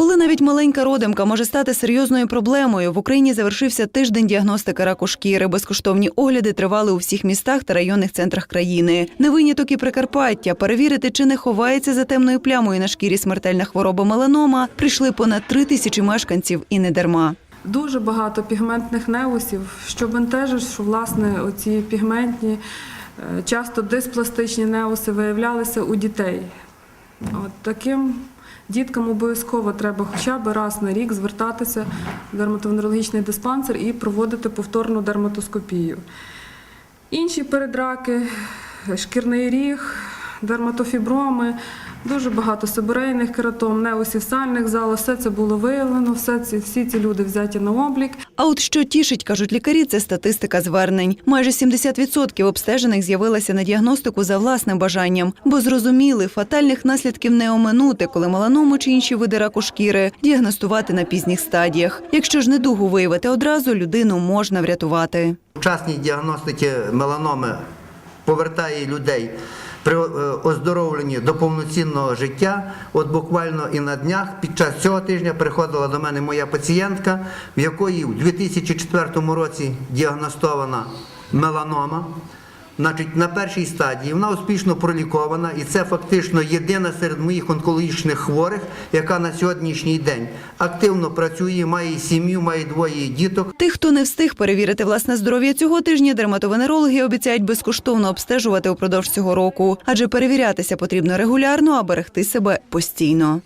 Коли навіть маленька родимка може стати серйозною проблемою, в Україні завершився тиждень діагностики раку шкіри. Безкоштовні огляди тривали у всіх містах та районних центрах країни. Не виняток і Прикарпаття. Перевірити, чи не ховається за темною плямою на шкірі смертельна хвороба меланома, прийшли понад три тисячі мешканців і не дарма. Дуже багато пігментних неусів, що бентежить, що власне оці пігментні, е, часто диспластичні неуси виявлялися у дітей. От таким діткам обов'язково треба хоча б раз на рік звертатися в дерматовенерологічний диспансер і проводити повторну дерматоскопію. Інші передраки, шкірний ріг, дерматофіброми, дуже багато сибирейних кератом, неосівсальних зал, все це було виявлено, все ці, всі ці люди взяті на облік. А от що тішить, кажуть лікарі, це статистика звернень. Майже 70% обстежених з'явилися на діагностику за власним бажанням, бо зрозуміли, фатальних наслідків не оминути, коли меланому чи інші види раку шкіри діагностувати на пізніх стадіях. Якщо ж недугу виявити одразу, людину можна врятувати. Вчасній діагностики меланоми повертає людей при е, оздоровленні до повноцінного життя. От буквально і на днях під час цього тижня приходила до мене моя пацієнтка, в якої в 2004 році діагностована меланома. Значить, на першій стадії вона успішно пролікована, і це фактично єдина серед моїх онкологічних хворих, яка на сьогоднішній день активно працює, має сім'ю, має двоє діток. Тих, хто не встиг перевірити власне здоров'я цього тижня, дерматовенерологи обіцяють безкоштовно обстежувати упродовж цього року, адже перевірятися потрібно регулярно, а берегти себе постійно.